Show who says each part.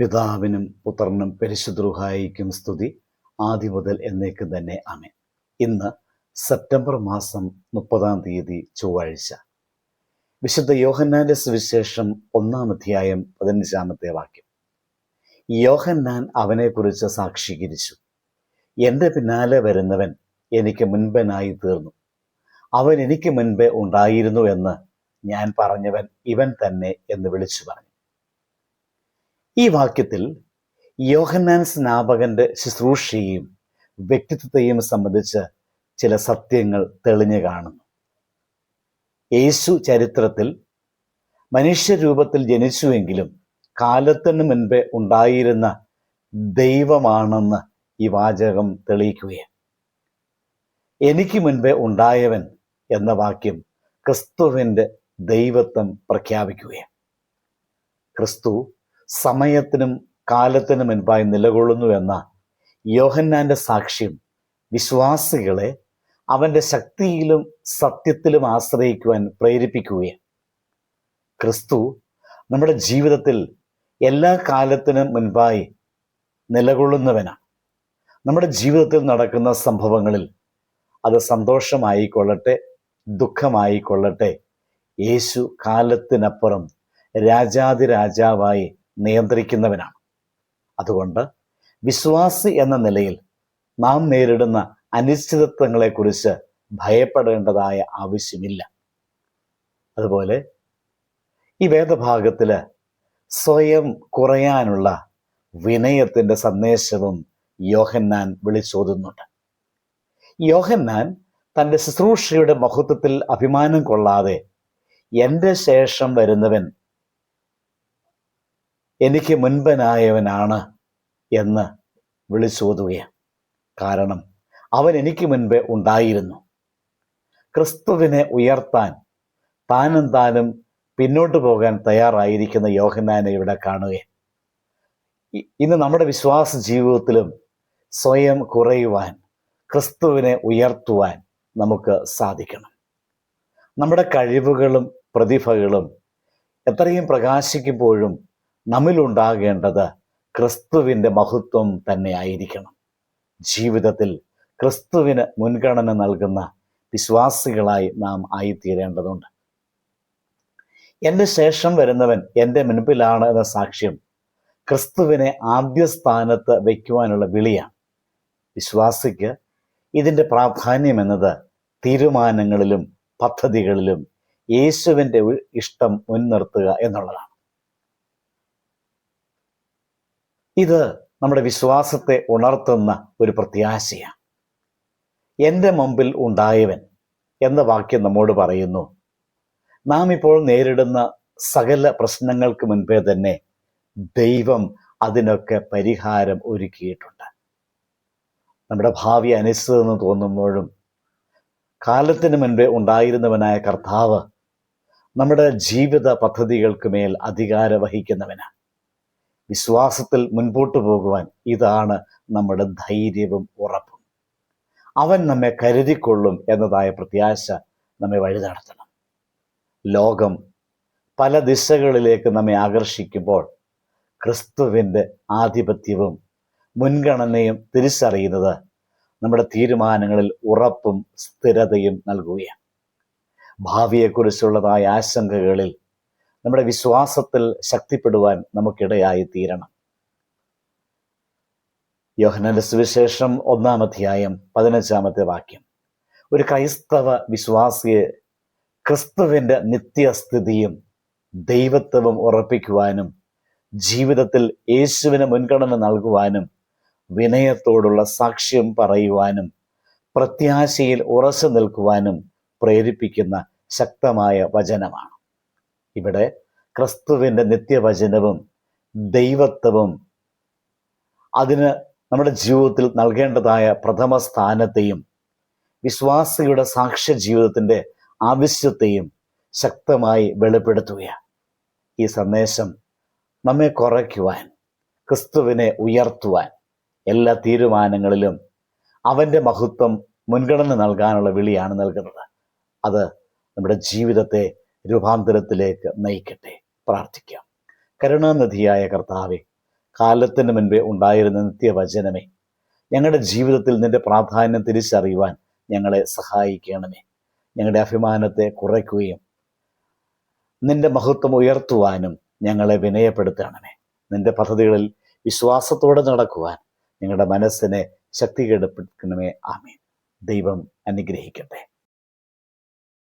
Speaker 1: പിതാവിനും പുത്രനും പരിശുദ്രുഹായിക്കും സ്തുതി. ആദ്യ മുതൽ എന്നേക്കും തന്നെ ആമേൻ. ഇന്ന് സെപ്റ്റംബർ മാസം മുപ്പതാം തീയതി ചൊവ്വാഴ്ച. വിശുദ്ധ യോഹന്നാന്റെ സുവിശേഷം ഒന്നാം അധ്യായം പതിനഞ്ചാമത്തെ വാക്യം. യോഹന്നാൻ അവനെക്കുറിച്ച് സാക്ഷീകരിച്ചു. എന്റെ പിന്നാലെ വരുന്നവൻ എനിക്ക് മുൻപനായി തീർന്നു. അവൻ എനിക്ക് മുൻപേ ഉണ്ടായിരുന്നു എന്ന് ഞാൻ പറഞ്ഞവൻ ഇവൻ തന്നെ എന്ന് വിളിച്ചു പറഞ്ഞു. ഈ വാക്യത്തിൽ യോഹന്നാൻ സ്നാപകന്റെ ശുശ്രൂഷയും വ്യക്തിത്വത്തെയും സംബന്ധിച്ച് ചില സത്യങ്ങൾ തെളിഞ്ഞു കാണുന്നു. യേശു ചരിത്രത്തിൽ മനുഷ്യരൂപത്തിൽ ജനിച്ചുവെങ്കിലും കാലത്തിന് മുൻപേ ഉണ്ടായിരുന്ന ദൈവമാണെന്ന് ഈ വാചകം തെളിയിക്കുകയാണ്. എനിക്ക് മുൻപേ ഉണ്ടായവൻ എന്ന വാക്യം ക്രിസ്തുവിന്റെ ദൈവത്വം പ്രഖ്യാപിക്കുകയാണ്. ക്രിസ്തു സമയത്തിനും കാലത്തിനും മുൻപായി നിലകൊള്ളുന്നു എന്ന യോഹന്നാന്റെ സാക്ഷ്യം വിശ്വാസികളെ അവന്റെ ശക്തിയിലും സത്യത്തിലും ആശ്രയിക്കുവാൻ പ്രേരിപ്പിക്കുകയാണ്. ക്രിസ്തു നമ്മുടെ ജീവിതത്തിൽ എല്ലാ കാലത്തിനും മുൻപായി നിലകൊള്ളുന്നവനാണ്. നമ്മുടെ ജീവിതത്തിൽ നടക്കുന്ന സംഭവങ്ങളിൽ അത് സന്തോഷമായിക്കൊള്ളട്ടെ ദുഃഖമായിക്കൊള്ളട്ടെ. യേശു കാലത്തിനപ്പുറം രാജാതിരാജാവായി നിയന്ത്രിക്കുന്നവനാണ്. അതുകൊണ്ട് വിശ്വാസി എന്ന നിലയിൽ നാം നേരിടുന്ന അനിശ്ചിതത്വങ്ങളെക്കുറിച്ച് ഭയപ്പെടേണ്ടതായ ആവശ്യമില്ല. അതുപോലെ ഈ വേദഭാഗത്തിൽ സ്വയം കുറയാനുള്ള വിനയത്തിന്റെ സന്ദേശവും യോഹന്നാൻ വിളിച്ചോതുന്നുണ്ട്. യോഹന്നാൻ തന്റെ ശുശ്രൂഷയുടെ മഹത്വത്തിൽ അഭിമാനം കൊള്ളാതെ എന്റെ ശേഷം വരുന്നവൻ എനിക്ക് മുൻപനായവനാണ് എന്ന് വിളിച്ചോതുകയാണ്. കാരണം അവൻ എനിക്ക് മുൻപേ ഉണ്ടായിരുന്നു. ക്രിസ്തുവിനെ ഉയർത്താൻ താനും താനും പിന്നോട്ട് പോകാൻ തയ്യാറായിരിക്കുന്ന യോഹന്നാനെ ഇവിടെ കാണുക ഇന്ന് നമ്മുടെ വിശ്വാസ ജീവിതത്തിലും സ്വയം കുറയുവാൻ ക്രിസ്തുവിനെ ഉയർത്തുവാൻ നമുക്ക് സാധിക്കണം. നമ്മുടെ കഴിവുകളും പ്രതിഭകളും എത്രയും പ്രകാശിക്കുമ്പോഴും നമ്മിലുണ്ടാകേണ്ടത് ക്രിസ്തുവിന്റെ മഹത്വം തന്നെ ആയിരിക്കണം ജീവിതത്തിൽ ക്രിസ്തുവിന് മുൻഗണന നൽകുന്ന വിശ്വാസികളായി നാം ആയിത്തീരേണ്ടതുണ്ട്. എന്റെ ശേഷം വരുന്നവൻ എന്റെ മുൻപിലാണ് എന്ന സാക്ഷ്യം ക്രിസ്തുവിനെ ആദ്യ സ്ഥാനത്ത് വയ്ക്കുവാനുള്ള വിളിയാണ്. വിശ്വാസിക്ക് ഇതിന്റെ പ്രാധാന്യം എന്നത് തീരുമാനങ്ങളിലും പദ്ധതികളിലും യേശുവിന്റെ ഇഷ്ടം മുൻനിർത്തുക എന്നുള്ളതാണ്. ഇത് നമ്മുടെ വിശ്വാസത്തെ ഉണർത്തുന്ന ഒരു പ്രത്യാശയാണ്. എന്റെ മുമ്പിൽ ഉണ്ടായവൻ എന്ന വാക്യം നമ്മോട് പറയുന്നു നാം ഇപ്പോൾ നേരിടുന്ന സകല പ്രശ്നങ്ങൾക്ക് മുൻപേ തന്നെ ദൈവം അതിനൊക്കെ പരിഹാരം ഒരുക്കിയിട്ടുണ്ട്. നമ്മുടെ ഭാവി അനിശ്ചിതെന്ന് തോന്നുമ്പോഴും കാലത്തിന് മുൻപേ ഉണ്ടായിരുന്നവനായ കർത്താവ് നമ്മുടെ ജീവിത പദ്ധതികൾക്ക് മേൽ അധികാരം വഹിക്കുന്നവനാണ്. വിശ്വാസത്തിൽ മുൻപോട്ട് പോകുവാൻ ഇതാണ് നമ്മുടെ ധൈര്യവും ഉറപ്പും. അവൻ നമ്മെ കരുതിക്കൊള്ളും എന്നതായ പ്രത്യാശ നമ്മെ വഴി നടത്തണം. ലോകം പല ദിശകളിലേക്ക് നമ്മെ ആകർഷിക്കുമ്പോൾ ക്രിസ്തുവിന്റെ ആധിപത്യവും മുൻഗണനയും തിരിച്ചറിയുന്നത് നമ്മുടെ തീരുമാനങ്ങളിൽ ഉറപ്പും സ്ഥിരതയും നൽകുകയാണ്. ഭാവിയെക്കുറിച്ചുള്ളതായ ആശങ്കകളിൽ നമ്മുടെ വിശ്വാസത്തിൽ ശക്തിപ്പെടുവാൻ നമുക്കിടയായി തീരണം. യോഹനന്റെ സുവിശേഷം ഒന്നാം അധ്യായം പതിനഞ്ചാമത്തെ വാക്യം. ഒരു ക്രൈസ്തവ വിശ്വാസിയെ ക്രിസ്തുവിന്റെ നിത്യസ്ഥിതിയും ദൈവത്വവും ഉറപ്പിക്കുവാനും ജീവിതത്തിൽ യേശുവിന് മുൻഗണന നൽകുവാനും വിനയത്തോടുള്ള സാക്ഷ്യം പറയുവാനും പ്രത്യാശയിൽ ഉറച്ചു നിൽക്കുവാനും പ്രേരിപ്പിക്കുന്ന ശക്തമായ വചനമാണ്. ഇവിടെ ക്രിസ്തുവിന്റെ നിത്യവചനവും ദൈവത്വവും അതിന് നമ്മുടെ ജീവിതത്തിൽ നൽകേണ്ടതായ പ്രഥമ സ്ഥാനത്തെയും വിശ്വാസിയുടെ സാക്ഷ്യ ജീവിതത്തിന്റെ ആവശ്യത്തെയും ശക്തമായി വെളിപ്പെടുത്തുകയാണ്. ഈ സന്ദേശം നമ്മെ കുറയ്ക്കുവാൻ ക്രിസ്തുവിനെ ഉയർത്തുവാൻ എല്ലാ തീരുമാനങ്ങളിലും അവന്റെ മഹത്വം മുൻഗണന നൽകാനുള്ള വിളിയാണ് നൽകുന്നത്. അത് നമ്മുടെ ജീവിതത്തെ രൂപാന്തരത്തിലേക്ക് നയിക്കട്ടെ. പ്രാർത്ഥിക്കാം. കരുണാനിധിയായ കർത്താവെ കാലത്തിന് മുൻപേ ഉണ്ടായിരുന്ന നിത്യവചനമേ ഞങ്ങളുടെ ജീവിതത്തിൽ നിന്റെ പ്രാധാന്യം തിരിച്ചറിയുവാൻ ഞങ്ങളെ സഹായിക്കണമേ. ഞങ്ങളുടെ അഭിമാനത്തെ കുറയ്ക്കുകയും നിന്റെ മഹത്വം ഉയർത്തുവാനും ഞങ്ങളെ വിനയപ്പെടുത്തണമേ. നിന്റെ പദ്ധതികളിൽ വിശ്വാസത്തോടെ നടക്കുവാൻ ഞങ്ങളുടെ മനസ്സിനെ ശക്തികേടപ്പെടുത്തണമേ ആമീൻ. ദൈവം അനുഗ്രഹിക്കട്ടെ.